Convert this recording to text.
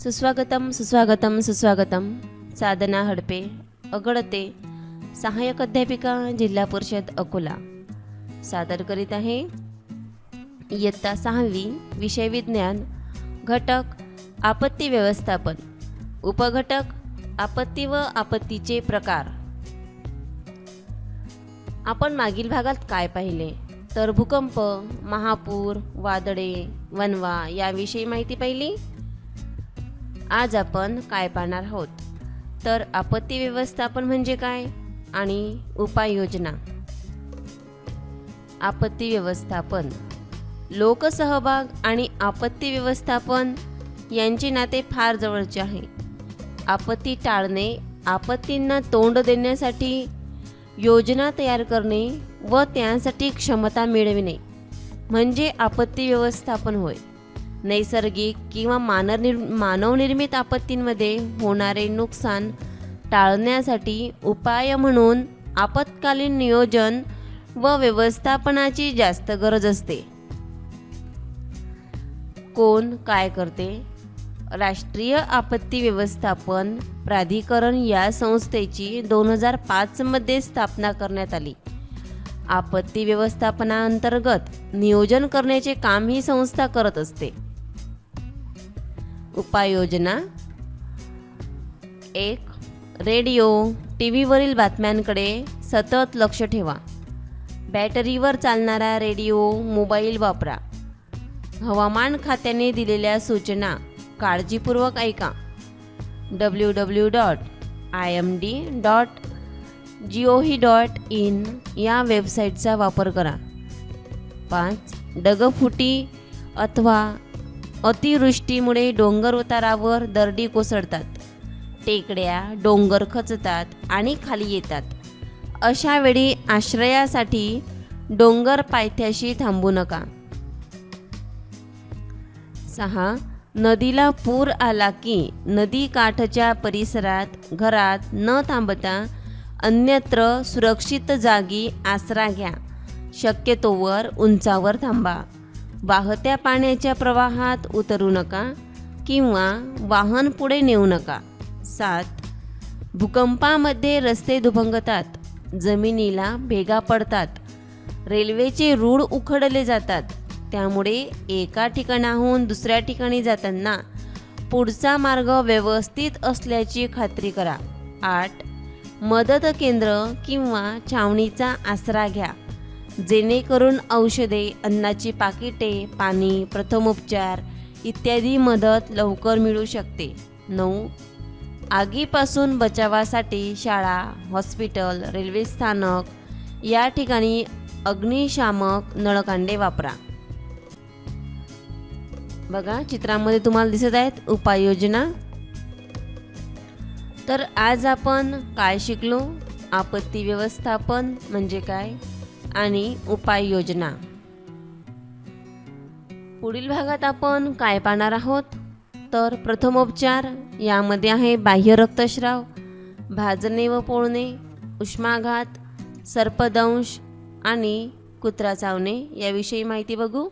सुस्वागतम सुस्वागतम सुस्वागतम. साधना हडपे अगडते सहाय्यक अध्यापिका जिल्हा परिषद अकोला. सादर करीत आहे इयत्ता सहावी विषय विज्ञान घटक आपत्ती व्यवस्थापन. उपघटक आपत्ती व आपत्तीचे प्रकार. आपण मागील भागात काय पाहिले? तर भूकंप महापूर वादळे वनवा याविषयी माहिती पाहिली? आज आपण काय पाहणार आहोत? तर आपत्ती व्यवस्थापन म्हणजे काय? आणि उपाययोजना. आपत्ती व्यवस्थापन. लोकसहभाग आणि आपत्ती व्यवस्थापन यांचे नाते फार जवळचे आहे. आपत्ती टाळणे आपत्तींना तोंड देण्यासाठी योजना तयार करणे व त्यासाठी क्षमता मिळविणे म्हणजे आपत्ती व्यवस्थापन होय. नैसर्गिक किंवा मानवनिर् मानवनिर्मित आपत्तींमध्ये होणारे नुकसान टाळण्यासाठी उपाय म्हणून आपत्कालीन नियोजन व व्यवस्थापनाची जास्त गरज असते. कोण काय करते? राष्ट्रीय आपत्ती व्यवस्थापन प्राधिकरण या संस्थेची दोन हजार पाचमध्ये स्थापना करण्यात आली. आपत्ती व्यवस्थापनाअंतर्गत नियोजन करण्याचे काम ही संस्था करत असते. उपाययोजना. एक रेडिओ टी व्हीवरील बातम्यांकडे सतत लक्ष ठेवा. बॅटरीवर चालणारा रेडिओ मोबाईल वापरा. हवामान खात्याने दिलेल्या सूचना काळजीपूर्वक ऐका. W W dot I M D dot G O dot in या वेबसाईटचा वापर करा. पाच डगफुटी अथवा अतिवृष्टीमुळे डोंगर उतारावर दरडी कोसळतात. टेकड्या डोंगर खचतात आणि खाली येतात. अशा वेळी आश्रयासाठी डोंगर पायथ्याशी थांबू नका. सहा. नदीला पूर आला की नदी काठच्या परिसरात घरात न थांबता अन्यत्र सुरक्षित जागी आसरा घ्या. शक्यतोवर उंचावर थांबा. वाहत्या पाण्याच्या प्रवाहात उतरू नका किंवा वाहन पुढे नेऊ नका. सात भूकंपामध्ये रस्ते दुभंगतात जमिनीला भेगा पडतात रेल्वेचे रूळ उखडले जातात त्यामुळे एका ठिकाणाहून दुसऱ्या ठिकाणी जाताना पुढचा मार्ग व्यवस्थित असल्याची खात्री करा. आठ मदत केंद्र किंवा छावणीचा आसरा घ्या. जेणेकरून औषधे अन्नाची पाकिटे पाणी प्रथमोपचार इत्यादी मदत लवकर मिळू शकते. नऊ. आगीपासून बचावासाठी शाळा हॉस्पिटल रेल्वे स्थानक या ठिकाणी अग्निशामक नळकांडे वापरा. बघा चित्रामध्ये तुम्हाला दिसत आहेत उपाययोजना. तर आज आपण काय शिकलो? आपत्ती व्यवस्थापन म्हणजे काय? आणि उपाययोजना. पुढील भागात आपण काय पाहणार आहोत? तर प्रथमोपचार यामध्ये आहे बाह्य रक्तस्राव भाजणे व पोळणे उष्माघात सर्पदंश आणि कुत्रा चावणे. याविषयी माहिती बघू.